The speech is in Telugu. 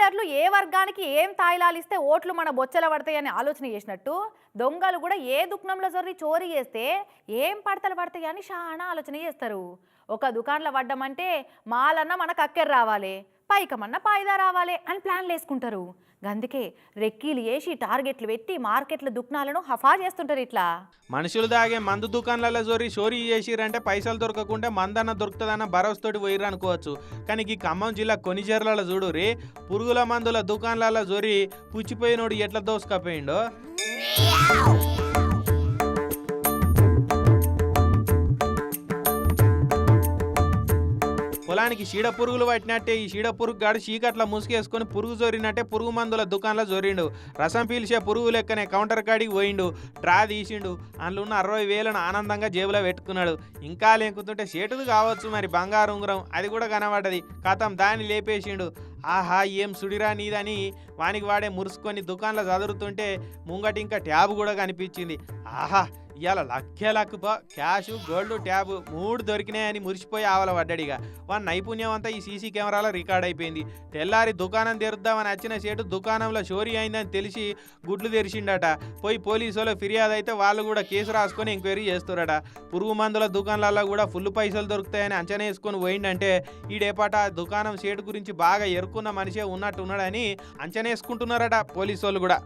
లీడర్లు ఏ వర్గానికి ఏం తాయిలాలు ఇస్తే ఓట్లు మన బొచ్చల పడతాయని ఆలోచన చేసినట్టు దొంగలు కూడా ఏ దుఃఖంలో జొర్రి చోరీ చేస్తే ఏం పడతలు పడతాయని చాలా ఆలోచన చేస్తారు. ఒక దుకాణంలో పడ్డమంటే మాలన్న మనకు అక్కెర రావాలి. పైకమన్న పాయిదా రావాలి అని ప్లాన్లు వేసుకుంటారు అందుకే రెక్కీలు వేసి టార్గెట్లు పెట్టి మార్కెట్ల దుకాణాలను హఫా చేస్తుంటారు ఇట్లా. మనుషులు దాగే మందు దుకాణాలలో జోరి షోరీ చేసిరంటే పైసలు దొరకకుండా మందన్న దొరుకుతుందన్న భరోసాతోటి పోయిర్రు అనుకోవచ్చు. కానీ ఈ ఖమ్మం జిల్లా కొనిజర్లలో చూడు రే పురుగుల మందుల దుకాణాలలో జోరి పుచ్చిపోయినోడు ఎట్లా దోసుకపోయిండో? పొలానికి చీడ పురుగులు పట్టినట్టే ఈ చీడ పురుగు గాడు చీకట్ల ముసుగేసుకొని పురుగు జోరినట్టే పురుగు మందుల దుకాణంలో జోరిండు. రసం పీల్చే పురుగు లెక్కనే కౌంటర్ కాడికి పోయిండు. ట్రా తీసిండు. అందులో ఉన్న అరవై వేలను ఆనందంగా జేబులో పెట్టుకున్నాడు. ఇంకా లేకుతుంటే చేటుది కావచ్చు మరి బంగారు ఉంగరం. అది కూడా కనబడ్డది. కథం దాన్ని లేపేసిండు. ఆహా ఏం సుడిరా నీదని వానికి వాడే మురుసుకొని దుకాణంలో చదురుతుంటే ముంగటి ఇంకా ట్యాబ్ కూడా కనిపించింది. ఆహా ఇవాళ లక్కే లక్ బా. క్యాష్ గోల్డ్ ట్యాబ్ మూడు దొరికినాయని మురిసిపోయి ఆవల పడ్డాడిగా. వాని నైపుణ్యం అంతా ఈ సీసీ కెమెరాలో రికార్డ్ అయిపోయింది. తెల్లారి దుకాణం తెరుద్దామని వచ్చిన సేటు దుకాణంలో చోరీ అయిందని తెలిసి గుడ్లు తెరిచిండట. పోయి పోలీసు వాళ్ళు ఫిర్యాదు అయితే వాళ్ళు కూడా కేసు రాసుకొని ఎంక్వైరీ చేస్తారట పురుగు మందుల దుకాణాలలో కూడా ఫుల్ పైసలు దొరుకుతాయని అంచనా వేసుకొని పోయిండంటే ఈడేపాట ఆ దుకాణం సేటు గురించి బాగా ఎరుకున్న మనిషే ఉన్నట్టు ఉన్నాడని అంచనా వేసుకుంటున్నారట పోలీసు వాళ్ళు కూడా.